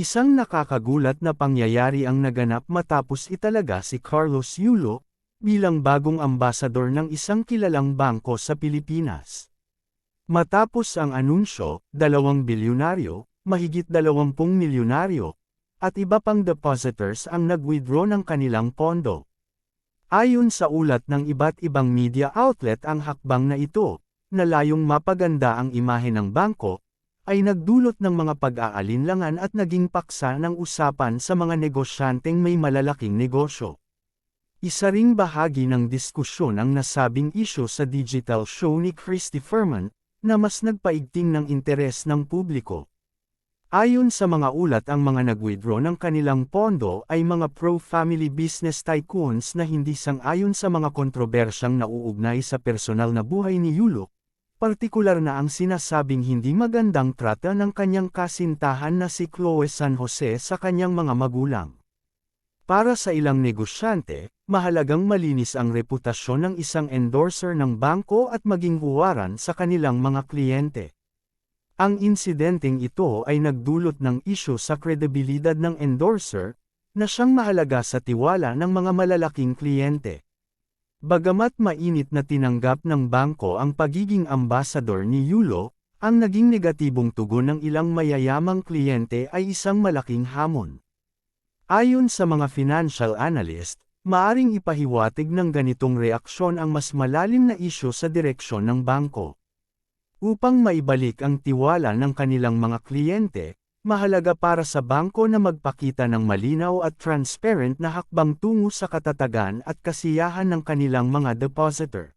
Isang nakakagulat na pangyayari ang naganap matapos italaga si Carlos Yulo, bilang bagong ambasador ng isang kilalang bangko sa Pilipinas. Matapos ang anunsyo, dalawang bilyonaryo, mahigit dalawampung milyonaryo, at iba pang depositors ang nag-withdraw ng kanilang pondo. Ayon sa ulat ng iba't ibang media outlet ang hakbang na ito, na layong mapaganda ang imahe ng bangko, ay nagdulot ng mga pag-aalinlangan at naging paksa ng usapan sa mga negosyanteng may malalaking negosyo. Isa ring bahagi ng diskusyon ang nasabing isyo sa digital show ni Christy Furman, na mas nagpaigting ng interes ng publiko. Ayon sa mga ulat ang mga nag-withdraw ng kanilang pondo ay mga pro-family business tycoons na hindi sang-ayon sa mga kontrobersyang nauugnay sa personal na buhay ni Yulo, Partikular na ang sinasabing hindi magandang trata ng kanyang kasintahan na si Chloe San Jose sa kanyang mga magulang. Para sa ilang negosyante, mahalagang malinis ang reputasyon ng isang endorser ng bangko at maging huwaran sa kanilang mga kliyente. Ang insidenteng ito ay nagdulot ng isyo sa kredibilidad ng endorser, na siyang mahalaga sa tiwala ng mga malalaking kliyente. Bagamat mainit na tinanggap ng bangko ang pagiging ambasador ni Yulo, ang naging negatibong tugon ng ilang mayayamang kliyente ay isang malaking hamon. Ayon sa mga financial analyst, maaring ipahiwatig ng ganitong reaksyon ang mas malalim na isyo sa direksyon ng bangko. Upang maibalik ang tiwala ng kanilang mga kliyente, Mahalaga para sa bangko na magpakita ng malinaw at transparent na hakbang tungo sa katatagan at kasiyahan ng kanilang mga depositor.